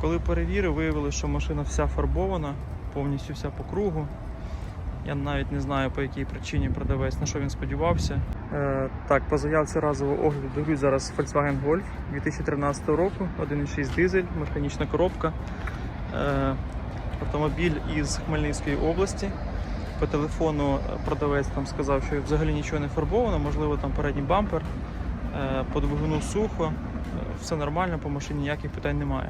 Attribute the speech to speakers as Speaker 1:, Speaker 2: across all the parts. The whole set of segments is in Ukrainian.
Speaker 1: Коли перевірив, виявилося, що машина вся фарбована, повністю вся по кругу. Я навіть не знаю по якій причині продавець, на що він сподівався. Е, так, по заявці разового огляду дивлюсь зараз Volkswagen Golf 2013 року, 1.6 дизель, механічна коробка. Е, автомобіль із Хмельницької області. По телефону продавець там сказав, що взагалі нічого не фарбовано, можливо, там передній бампер, е, по двигуну сухо, е, все нормально, по машині ніяких питань немає.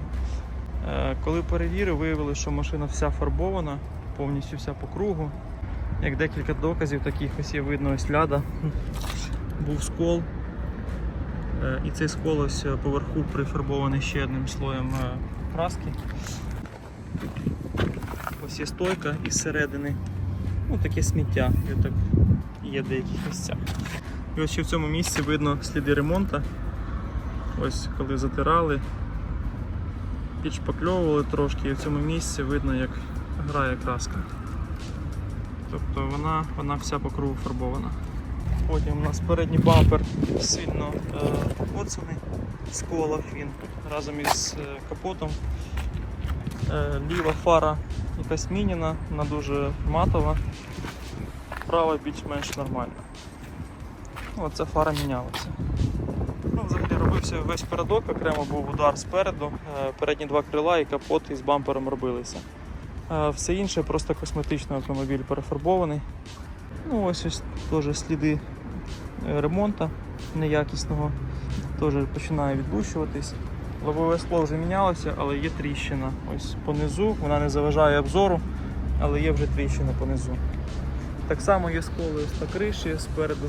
Speaker 1: Е, Коли перевірив, виявилося, що машина вся фарбована, повністю вся по кругу. Як декілька доказів таких ось є видно ось ляда. Був скол. Е, І цей скол ось поверху прифарбований ще одним слоєм е, краски. Ось є стойка із середини. Ну, таке сміття. І так є в деяких місцях. І ось ще в цьому місці видно сліди ремонту. Ось коли затирали, підшпакльовували трошки, і в цьому місці видно, як грає краска. Тобто вона, вона вся по кругу фарбована. Потім у нас передній бампер сильно е, покоцаний, сколах він разом із е, капотом. Е, ліва фара якась міняна, вона дуже матова, права більш-менш нормальна. Ну, Оце фара мінялася. Ну, взагалі робився весь передок, окремо був удар спереду, е, передні два крила і капот із бампером робилися. Е, Все інше просто косметично автомобіль перефарбований. Ну, ось ось теж сліди е, ремонту неякісного, теж починає відлущуватись. Лобове скло вже мінялося, але є тріщина. Ось понизу, вона не заважає обзору, але є вже тріщина понизу. Так само є сколи ось на криші спереду,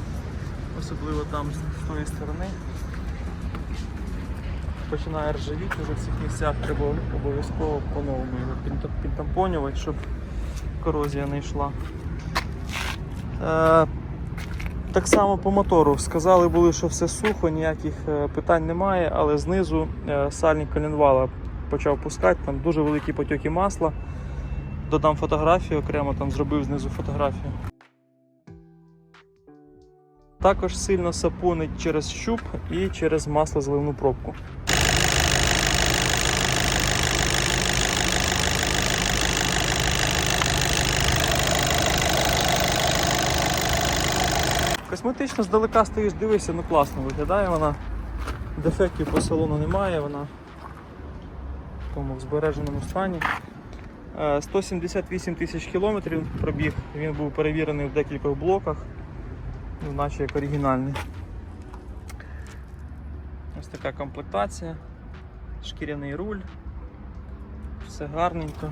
Speaker 1: особливо там з тої сторони. Починає ржавіти вже в цих місцях, треба обов'язково по-новому його підта- підтампонювати, щоб корозія не йшла. Е, так само по мотору. Сказали були, що все сухо, ніяких е, питань немає, але знизу е, сальник коленвала почав пускати, там дуже великі потоки масла. Додам фотографію окремо, там зробив знизу фотографію. Також сильно сапунить через щуп і через маслозливну пробку. Косметично здалека стоїш, дивишся, ну класно виглядає вона. Дефектів по салону немає, вона в такому збереженому стані. Е, 178 тисяч кілометрів пробіг, він був перевірений в декількох блоках, ну, наче як оригінальний. Ось така комплектація, шкіряний руль, все гарненько.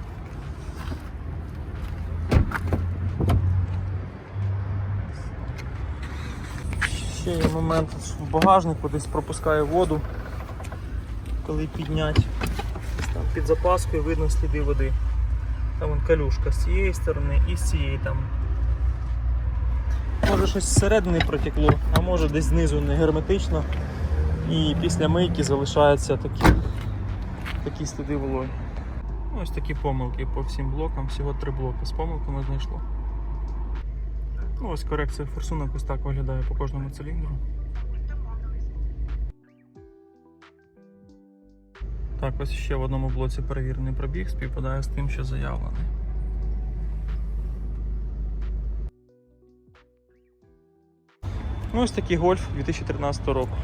Speaker 1: Ще є момент в багажнику, десь пропускає воду, коли піднять. Там під запаскою видно сліди води. Там вон калюшка з цієї сторони і з цієї там. Може щось зсередини протекло, а може десь знизу не герметично. І після мийки залишаються такі, такі сліди вологи. Ось такі помилки по всім блокам, всього три блоки з помилками знайшло. Ну, ось корекція форсунок ось так виглядає по кожному циліндру. Так, ось ще в одному блоці перевірений пробіг, співпадає з тим, що заявлений. Ну, ось такий гольф 2013 року.